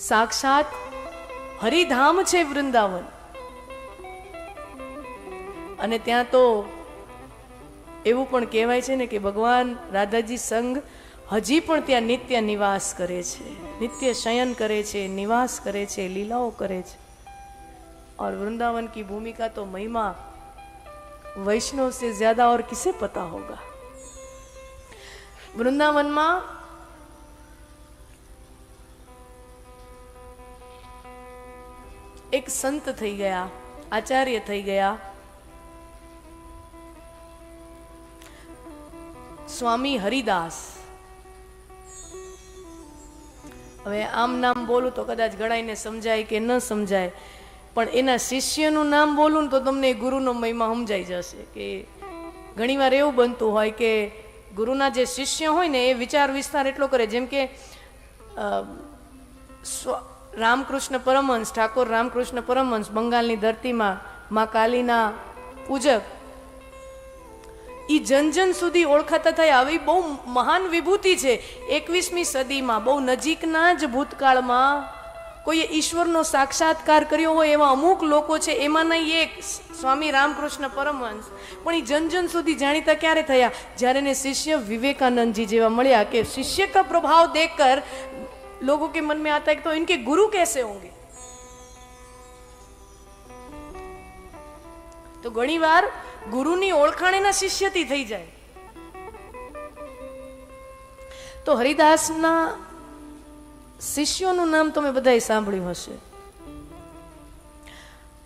સાક્ષાત હરિધામ છે વૃંદાવન અને ત્યાં તો એવું પણ કહેવાય છે ને કે ભગવાન રાધાજી સંઘ હજી પણ ત્યાં નિત્ય નિવાસ કરે છે નિત્ય શયન કરે છે નિવાસ કરે છે લીલાઓ કરે છે और वृंदावन की भूमिका तो महिमा वैष्णव से ज्यादा और किसे पता होगा વૃંદાવનમાં એક સંત થઈ ગયા, આચાર્ય થઈ ગયા. સ્વામી હરિદાસ. હવે આમ નામ બોલું તો કદાચ ગળાઈને સમજાય કે ન સમજાય, પણ એના શિષ્યનું નામ બોલું ને તો તમને ગુરુનો મહિમા સમજાઈ જશે કે ઘણીવાર એવું બનતું હોય કે ગુરુના જે શિષ્ય હોય ને એ વિચાર વિસ્તાર એટલો કરે, જેમ કે રામકૃષ્ણ પરમહંસ, ઠાકોર રામકૃષ્ણ પરમહંસ, બંગાળની ધરતીમાં મા કાલીના પૂજક. એ જન જન સુધી ઓળખાતા થયા. આવી બહુ મહાન વિભૂતિ છે. એકવીસમી સદીમાં બહુ નજીકના જ ભૂતકાળમાં કોઈએ ઈશ્વરનો સાક્ષાત્કાર કર્યો હોય એવા અમુક લોકો છે. એમાંના એક સ્વામી રામકૃષ્ણ પરમહંસ. પણ એ જન જન સુધી જાણીતા ક્યારે થયા? જ્યારે એને શિષ્ય વિવેકાનંદજી જેવા મળ્યા કે શિષ્ય કા પ્રભાવ દેખકર लोगों के मन में आता है कि तो इनके गुरु कैसे होंगे તો ઘણીવાર ગુરુની ઓળખાણ એના શિષ્યથી થઈ જાય તો હરિદાસના શિષ્યોનું નામ તમે બધાએ સાંભળ્યું હશે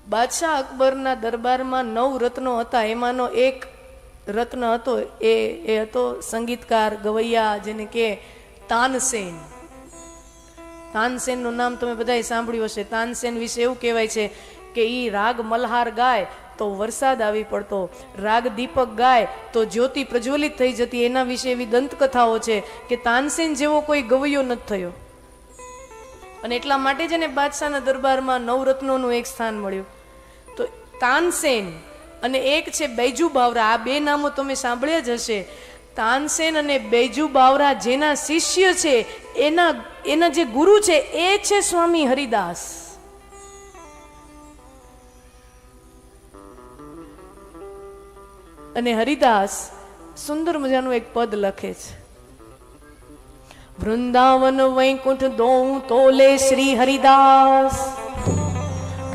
બાદશાહ અકબરના દરબારમાં નવ રત્નો હતા એમાંનો એક રત્ન હતો એ એ હતો સંગીતકાર ગવૈયા જેને કે તાનસેન તાનસેનનું નામ તમે બધાએ સાંભળ્યું હશે. તાનસેન વિશે એવું કહેવાય છે કે એ રાગ મલ્હાર ગાય તો વરસાદ આવી પડતો. રાગ દીપક ગાય તો જ્યોતિ પ્રજ્વલિત થઈ જતી. એના વિશે એવી દંતકથાઓ છે કે તાનસેન જેવો કોઈ ગવૈયો નથી થયો. અને એટલા માટે જ એને બાદશાહના દરબારમાં નવરત્નોનું એક સ્થાન મળ્યું. તો તાનસેન અને એક છે બૈજુ બાવરા. આ બે નામો તમે સાંભળ્યા જ હશે. તાનસેન અને બૈજુ બાવરા જેના શિષ્ય છે એના એના જે ગુરુ છે, એ છે સ્વામી હરિદાસ. અને હરિદાસ સુંદર મજાનું એક પદ લખે છે. વૃંદાવન વૈકુંઠ દોઉં તોલે શ્રી હરિદાસ.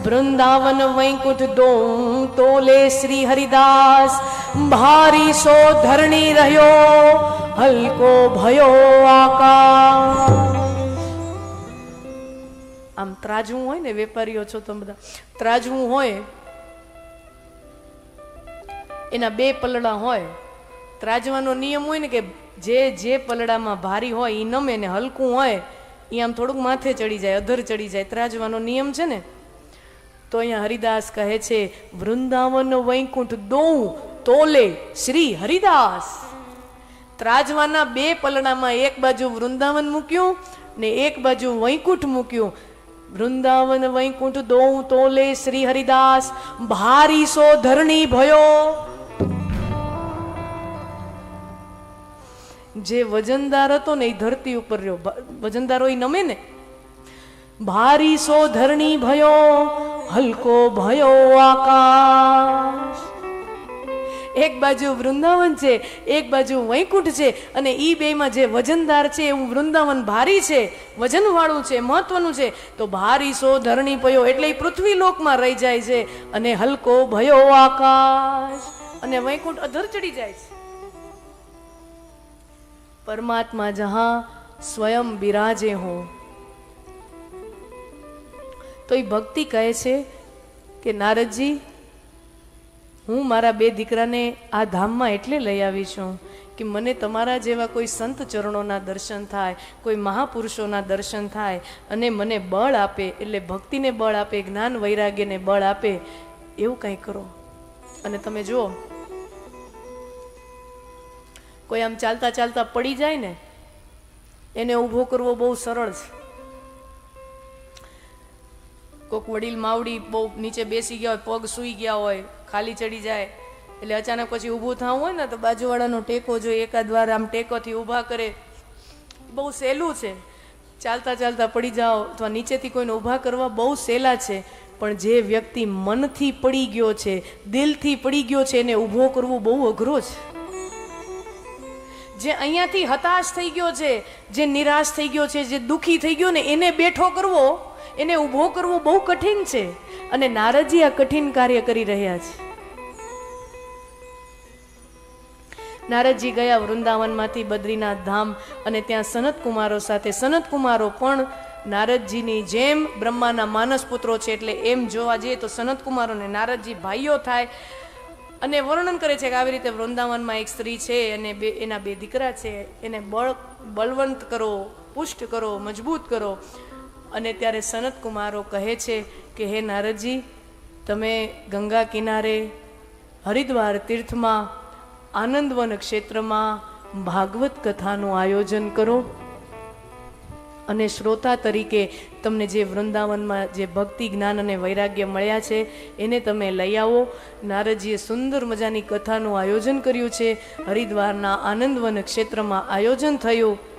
વૃંદાવન વૈકુંઠ દોઉં તોલે શ્રી હરિદાસ. ભારી સો ધરણી રહ્યો હલકો ભયો આકાશ આમ ત્રાજવું હોય ને વેપારીઓ છો તમે બધા ત્રાજવું હોય, એના બે પલડા હોય, ત્રાજવાનો નિયમ હોય ને કે જે જે પલડામાં ભારી હોય એ નમે ને હલકું હોય એ આમ થોડુંક માથે ચડી જાય, અધર ચડી જાય, ત્રાજવાનો નિયમ છે ને? તો અહીંયા હરિદાસ કહે છે, વૃંદાવન વૈકુંઠ દોઉં તોલે શ્રી હરિદાસ. ત્રાજવાના બે પલડામાં એક બાજુ વૃંદાવન મૂક્યું ને એક બાજુ વૈકુંઠ મૂક્યું. વૃંદાવન, વૈકુંઠ, દોઉં, તોલે, શ્રી હરિદાસ, ભારી સો ધરણી ભયો. જે વજનદાર હતો ને એ ધરતી ઉપર રહ્યો. વજનદારો એ નમે ને? ભારી સો ધરણી ભયો, હલકો ભયો આકાશ. એક બાજુ વૃંદાવન છે, એક બાજુ વૈકુંઠ છે અને એ બેમાં જે વજનદાર છે એવું વૃંદાવન ભારી છે, વજનવાળું છે, મહત્વનું છે, તો ભારી સો ધરણી પયો એટલે એ પૃથ્વી લોકમાં રહી જાય છે અને હલકો ભયો આકાશ અને વૈકુંઠ અધર ચડી જાય છે. પરમાત્મા જહાં સ્વયં બિરાજે હો. તો એ ભક્તિ કહે છે કે, નારદજી હું મારા બે દીકરાને આ ધામમાં એટલે લઈ આવી છું કે મને તમારા જેવા કોઈ સંત ચરણોના દર્શન થાય, કોઈ મહાપુરુષોના દર્શન થાય અને મને બળ આપે, એટલે ભક્તિને બળ આપે, જ્ઞાન વૈરાગ્યને બળ આપે, એવું કંઈ કરો. અને તમે જુઓ, કોઈ આમ ચાલતા ચાલતા પડી જાય ને, એને ઊભો કરવો બહુ સરળ છે. કોક વડીલ માવડી બહુ નીચે બેસી ગયા હોય, પગ સૂઈ ગયા હોય, ખાલી ચડી જાય, એટલે અચાનક પછી ઊભું થવું હોય ને તો બાજુવાળાનો ટેકો જોઈએ એકાદ વાર આમ ટેકોથી ઊભા કરે. બહુ સહેલું છે. ચાલતા ચાલતા પડી જાઓ, અથવા નીચેથી કોઈને ઊભા કરવા બહુ સહેલા છે, પણ જે વ્યક્તિ મનથી પડી ગયો છે, દિલથી પડી ગયો છે, એને ઊભો કરવો બહુ અઘરો છે. જે અહીંયાથી હતાશ થઈ ગયો છે, જે નિરાશ થઈ ગયો છે, જે દુઃખી થઈ ગયો ને એને બેઠો કરવો એને ઊભો કરવો બહુ કઠિન છે. અને નારદજી આ કઠિન કાર્ય કરી રહ્યા છે. નારદજી ગયા વૃંદાવનમાંથી બદ્રીનાથ ધામ અને ત્યાં સનત કુમારો સાથે. સનત કુમારો પણ નારદજીની જેમ બ્રહ્માના માનસ પુત્રો છે એટલે એમ જોવા જઈએ તો સનત કુમારો ને નારદજી ભાઈઓ થાય. અને વર્ણન કરે છે કે આવી રીતે વૃંદાવનમાં એક સ્ત્રી છે અને બે, એના બે દીકરા છે. એને બળ બળવંત કરો, પુષ્ટ કરો, મજબૂત કરો. અને ત્યારે સનત કુમારો કહે છે કે, હે નારદજી, તમે ગંગા કિનારે, હરિદ્વાર તીર્થમાં, આનંદવન ક્ષેત્રમાં ભાગવત કથાનું આયોજન કરો. અને શ્રોતા તરીકે તમને જે વૃંદાવનમાં જે ભક્તિ, જ્ઞાન અને વૈરાગ્ય મળ્યા છે, એને તમે લઈ આવો. નારદજીએ સુંદર મજાની કથાનું આયોજન કર્યું છે. હરિદ્વારના આનંદવન ક્ષેત્રમાં આયોજન થયું.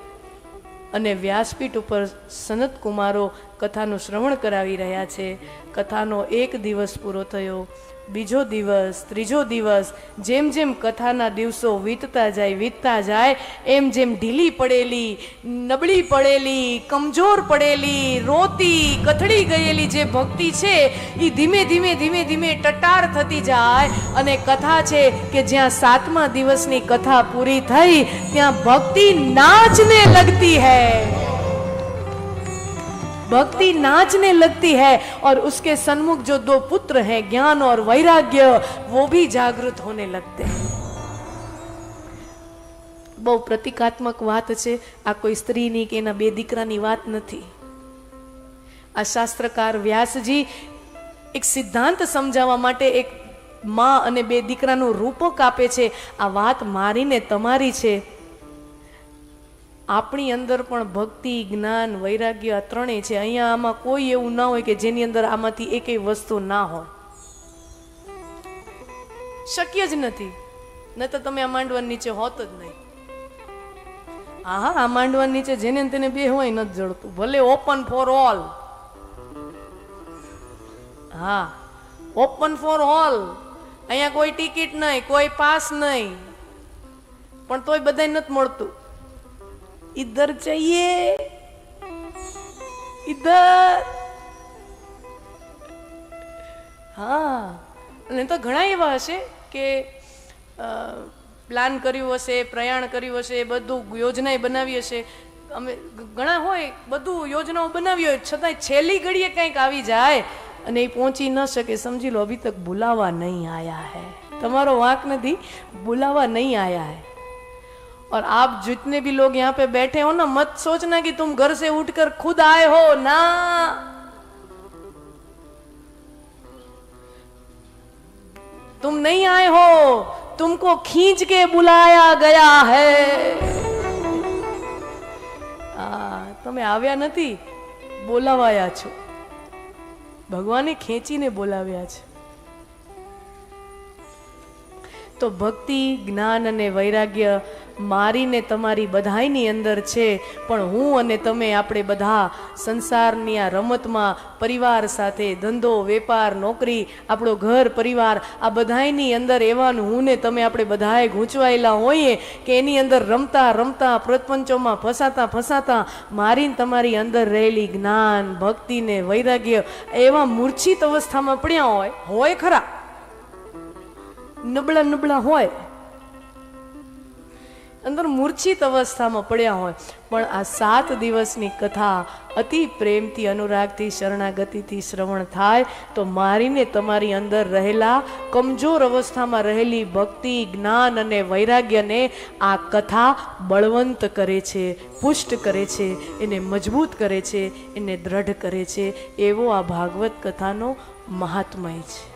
અને વ્યાસપીઠ ઉપર સનત કુમારો કથાનું શ્રવણ કરાવી રહ્યા છે. કથાનો એક દિવસ પૂરો થયો. બીજો દિવસ, ત્રીજો દિવસ, જેમ જેમ કથાના દિવસો વીતતા જાય વીતતા જાય, એમ જેમ ઢીલી પડેલી, નબળી પડેલી, કમજોર પડેલી, રોતી, કથળી ગયેલી જે ભક્તિ છે એ ધીમે ધીમે ધીમે ધીમે ટટાર થતી જાય અને કથા છે કે જ્યાં સાતમા દિવસની કથા પૂરી થઈ, ત્યાં ભક્તિ નાચને લગતી है भक्ति नाचने लगती है और उसके सन्मुख जो दो पुत्र हैं ज्ञान और वैराग्य वो भी जागृत होने लगते हैं બહુ પ્રતિકાત્મક વાત છે આ કોઈ સ્ત્રીની કે એના બે દીકરાની વાત નથી આ શાસ્ત્રકાર વ્યાસજી એક સિદ્ધાંત સમજાવવા માટે એક માં અને બે દીકરાનું રૂપક આપે છે આ વાત મારીને તમારી છે આપણી અંદર પણ ભક્તિ, જ્ઞાન, વૈરાગ્ય આ ત્રણેય છે. અહીંયા આમાં કોઈ એવું ના હોય કે જેની અંદર આમાંથી એકેય વસ્તુ ના હોય. શક્ય જ નથી. ન તો તમે આ માંડવા નીચે હોત જ નહીં. હા આ માંડવા નીચે જેને તેને બે હોય નથી જડતું. ભલે ઓપન ફોર ઓલ હા ઓપન ફોર ઓલ અહીંયા કોઈ ટિકિટ નહીં, કોઈ પાસ નહીં. પણ તોય બધાય નથી મળતું. इधर चाहिए इधर હા અને તો ઘણા એવા હશે કે પ્લાન કર્યું હશે પ્રયાણ કર્યું હશે બધું યોજના બનાવી હશે અમે ઘણા હોય બધું યોજનાઓ બનાવી હોય છતાંય છેલ્લી ઘડીએ કંઈક આવી જાય અને એ પહોંચી ન શકે સમજી લો અભી તક બુલાવા નહીં આયા હૈ તમારો વાંક નથી બુલાવા નહીં આયા હૈ और आप जितने भी लोग यहाँ पे बैठे हो ना मत सोचना कि तुम घर से उठकर खुद आए हो ना तुम नहीं आए हो तुमको खींच के बुलाया गया है આ તમે આવ્યા નથી બોલાવાયા છો ભગવાને ખેંચીને બોલાવ્યા છે તો ભક્તિ જ્ઞાન અને વૈરાગ્ય મારીને તમારી બધાયની અંદર છે, પણ હું અને તમે આપણે બધા સંસારની આ રમતમાં પરિવાર સાથે ધંધો, વેપાર, નોકરી, આપણો ઘર, પરિવાર, આ બધાયની અંદર એવાનું હું ને તમે આપણે બધાએ ગૂંચવાયેલા હોઈએ કે એની અંદર રમતા રમતા, પ્રપંચોમાં ફસાતા ફસાતા મારીને તમારી અંદર રહેલી જ્ઞાન, ભક્તિ ને વૈરાગ્ય એવા મૂર્છિત અવસ્થામાં પડ્યા હોય હોય ખરા. નબળા નબળા હોય. અંદર મૂર્છિત અવસ્થામાં પડ્યા હોય. પણ આ સાત દિવસની કથા અતિ પ્રેમથી, અનુરાગથી, શરણાગતિથી શ્રવણ થાય તો મારીને તમારી અંદર રહેલા કમજોર અવસ્થામાં રહેલી ભક્તિ, જ્ઞાન અને વૈરાગ્યને આ કથા બળવંત કરે છે, પુષ્ટ કરે છે, એને મજબૂત કરે છે, એને દ્રઢ કરે છે. એવો આ ભાગવત કથાનો મહાત્મય છે.